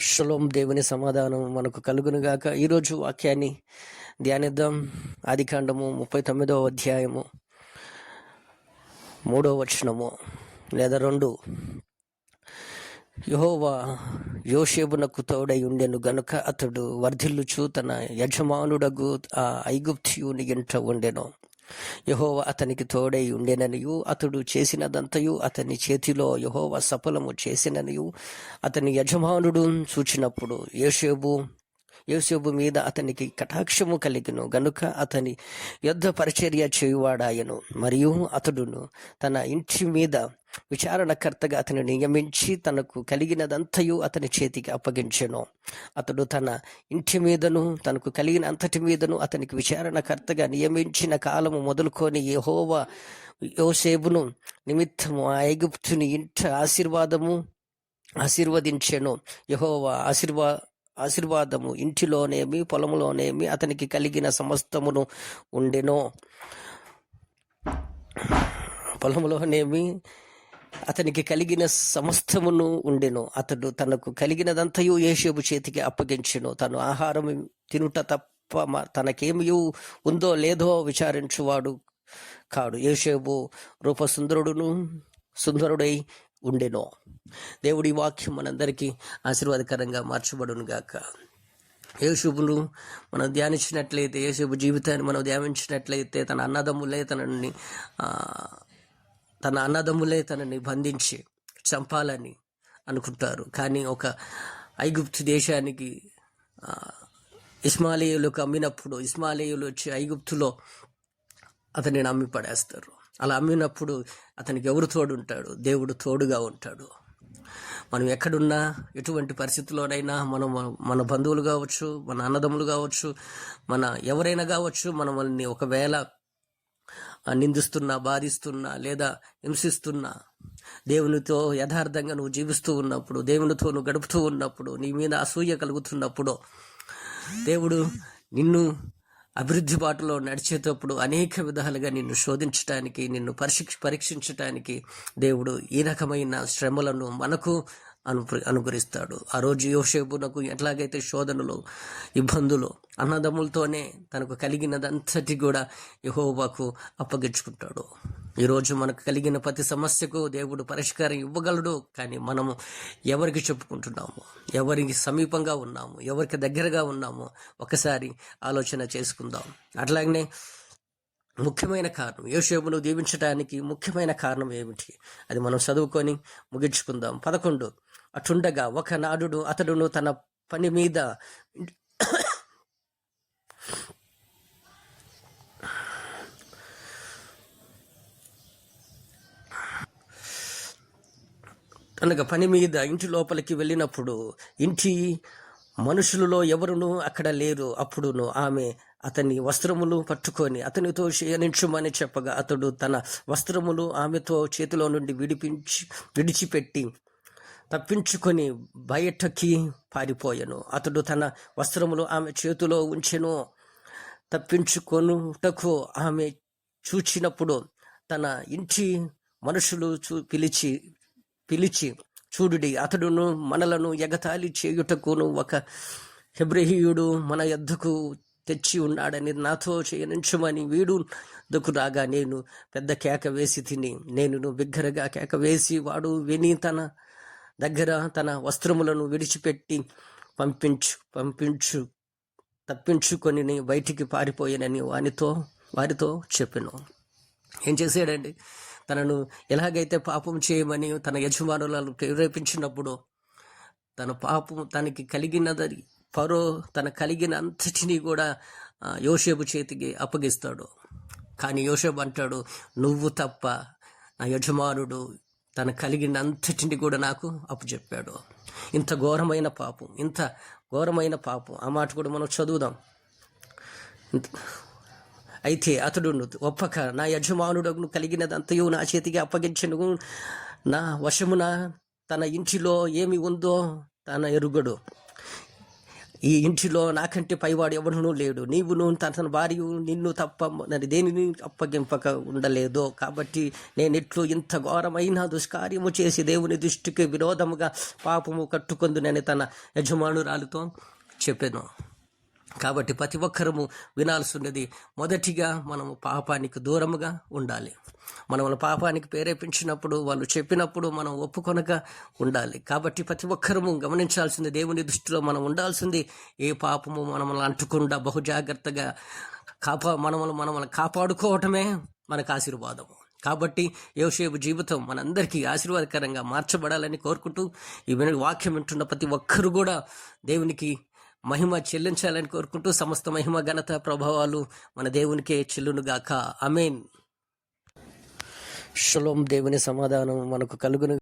Shalom దేవుని సమాధానం మనకు కలుగునుగాక. ఈరోజు వాక్యాన్ని ధ్యానిద్దాం. ఆదికాండము ముప్పై తొమ్మిదవ అధ్యాయము మూడవ వచనము లేదా రెండు. యహోవా యోషేబునకు తోడై ఉండెను గనుక అతడు వర్ధిల్లుచు తన యజమానుడగు ఆ ఐగుప్తియుని ఇంట ఉండెను. యహోవ అతనికి తోడై ఉండెననియు అతడు చేసినదంతయు అతని చేతిలో యహోవ సఫలము చేసిననియు అతని యజమానుడు చూచినప్పుడు యేషేబు యోసేపు మీద అతనికి కటాక్షము కలిగిను. గనుక అతని యుద్ధ పరిచర్య చేయువాడాయను. మరియు అతడును తన ఇంటి మీద విచారణకర్తగా అతని నియమించి తనకు కలిగినదంతయు అతని చేతికి అప్పగించెను. అతడు తన ఇంటి మీదను తనకు కలిగిన అంతటి మీదను అతనికి విచారణకర్తగా నియమించిన కాలము మొదలుకొని యహోవ యోసేపును నిమిత్తము ఆ ఐగుప్తుని ఇంట ఆశీర్వాదము ఆశీర్వదించెను. యహోవ ఆశీర్వా ఆశీర్వాదము. ఇంటిలోనేమి పొలంలోనేమి అతనికి కలిగిన సమస్తమును ఉండెనో. పొలంలోనేమి అతనికి కలిగిన సమస్తమును ఉండెను. అతడు తనకు కలిగినదంతయు యేషేబు చేతికి అప్పగించెను. తను ఆహారం తినుట తప్ప మ- ఉందో లేదో విచారించువాడు కాడు. యేషేబు రూపసుందరుడును సుందరుడై ఉండెను. దేవుడి వాక్యం మనందరికీ ఆశీర్వాదకరంగా మార్చబడును గాక. మనం ధ్యానించినట్లయితే యేసుబు జీవితాన్ని మనం ధ్యానించినట్లయితే తన అన్నదమ్ములే తనని తన అన్నదమ్ములే తనని బంధించి చంపాలని అనుకుంటారు. కానీ ఒక ఐగుప్తు దేశానికి ఇస్మాలేయులకు అమ్మినప్పుడు ఇస్మాలేయులు వచ్చి ఐగుప్తులో అతన్ని నమ్మి పడేస్తారు. అలా అమ్మినప్పుడు అతనికి ఎవరు తోడు ఉంటాడు దేవుడు తోడుగా ఉంటాడు. మనం ఎక్కడున్నా ఎటువంటి పరిస్థితుల్లోనైనా మనం మన బంధువులు కావచ్చు మన అన్నదమ్ములు కావచ్చు మన ఎవరైనా కావచ్చు మనం వాళ్ళని ఒకవేళ నిందిస్తున్నా బాధిస్తున్నా లేదా హింసిస్తున్నా దేవునితో యథార్థంగా నువ్వు జీవిస్తూ ఉన్నప్పుడు దేవునితో నువ్వు గడుపుతూ ఉన్నప్పుడు నీ మీద అసూయ కలుగుతున్నప్పుడు దేవుడు నిన్ను అభివృద్ధి బాటలో నడిచేటప్పుడు అనేక విధాలుగా నిన్ను శోధించటానికి నిన్ను పరీక్ష పరీక్షించటానికి దేవుడు ఈ రకమైన శ్రమలను మనకు అను అనుగ్రహిస్తాడు ఆ రోజు యోషేపునకు ఎట్లాగైతే శోధనలు ఇబ్బందులు అన్నదమ్ములతోనే తనకు కలిగినదంతటి కూడా యహోబాకు అప్పగించుకుంటాడు. ఈరోజు మనకు కలిగిన ప్రతి సమస్యకు దేవుడు పరిష్కారం ఇవ్వగలడు. కానీ మనము ఎవరికి చెప్పుకుంటున్నాము? ఎవరికి సమీపంగా ఉన్నాము? ఎవరికి దగ్గరగా ఉన్నాము? ఒకసారి ఆలోచన చేసుకుందాం. అట్లాగనే ముఖ్యమైన కారణం యోసేపును దీవించడానికి ముఖ్యమైన కారణం ఏమిటి? అది మనం చదువుకొని ముగించుకుందాం. పదకొండు అటుండగా ఒక నాడుడు అతడును తన పని మీద తనకు పని మీద ఇంటి లోపలికి వెళ్ళినప్పుడు ఇంటి మనుషులలో ఎవరునూ అక్కడ లేరు. అప్పుడును ఆమె అతని వస్త్రములు పట్టుకొని అతనితో శయనించుమని చెప్పగా అతడు తన వస్త్రములు ఆమెతో చేతిలో నుండి విడిపించి విడిచిపెట్టి తప్పించుకొని బయటకి పారిపోయాను. అతడు తన వస్త్రములు ఆమె చేతిలో ఉంచెను. తప్పించుకొనుటకు ఆమె చూచినప్పుడు తన ఇంటి మనుషులు చూ పిలిచి పిలిచి చూడుడి అతడును మనలను ఎగతాళి చేయుటకును ఒక హెబ్రహీయుడు మన యొద్దకు తెచ్చి ఉన్నాడని నాతో చేయనించమని వీడు దకు రాగా నేను పెద్ద కేక వేసి తిని నేను బిగ్గరగా కేక వేసి వాడు విని తన దగ్గర తన వస్త్రములను విడిచిపెట్టి పంపించు పంపించు తప్పించుకొని బయటికి పారిపోయానని వానితో వారితో చెప్పాను. ఏం చేశాడండి? తనను ఎలాగైతే పాపం చేయమని తన యజమానులను ప్రేరేపించినప్పుడు తన పాపం తనకి కలిగినది పరో తన కలిగిన అంతటినీ కూడా యోషేబు చేతికి అప్పగిస్తాడు. కానీ యోషేబు అంటాడు నువ్వు తప్ప నా యజమానుడు తన కలిగిన అంతటిని కూడా నాకు అప్పచెప్పాడు. ఇంత ఘోరమైన పాపం ఇంత ఘోరమైన పాపం. ఆ మాట కూడా మనం చదువుదాం. అయితే అతడు ఒప్పక నా యజమానుడను కలిగినదంతయు నా చేతికి అప్పగించను. నా వశమున తన ఇంటిలో ఏమి ఉందో తన ఎరుగడు. ఈ ఇంటిలో నాకంటే పైవాడు ఎవడునూ లేడు. నీవును నువ్వు తన భార్య నిన్ను తప్ప నన్ను దేనిని అప్పగింపక ఉండలేదో? కాబట్టి నేను ఎట్లు ఇంత ఘోరమైన దుష్కార్యము చేసి దేవుని దృష్టికి విరోధముగా పాపము కట్టుకుందునని తన యజమానురాలతో చెప్పాను. కాబట్టి ప్రతి ఒక్కరము వినాల్సినది మొదటిగా మనము పాపానికి దూరముగా ఉండాలి. మనము పాపానికి ప్రేరేపించినప్పుడు వాళ్ళు చెప్పినప్పుడు మనం ఒప్పుకొనక ఉండాలి. కాబట్టి ప్రతి ఒక్కరము గమనించాల్సింది దేవుని దృష్టిలో మనం ఉండాల్సింది ఏ పాపము మనల్ని అంటకుండా బహుజాగ్రత్తగా కాపా మనమల్ని మనల్ని కాపాడుకోవటమే మనకు ఆశీర్వాదము. కాబట్టి యోసేపు జీవితం మనందరికీ ఆశీర్వాదకరంగా మార్చబడాలని కోరుకుంటూ ఈ వాక్యం వింటున్న ప్రతి ఒక్కరు కూడా దేవునికి మహిమ చెల్లించాలని కోరుకుంటూ సమస్త మహిమ ఘనత ప్రభావాలు మన దేవునికే చెల్లునుగాక. అమేన్ షలోం దేవుని సమాధానం మనకు కలుగును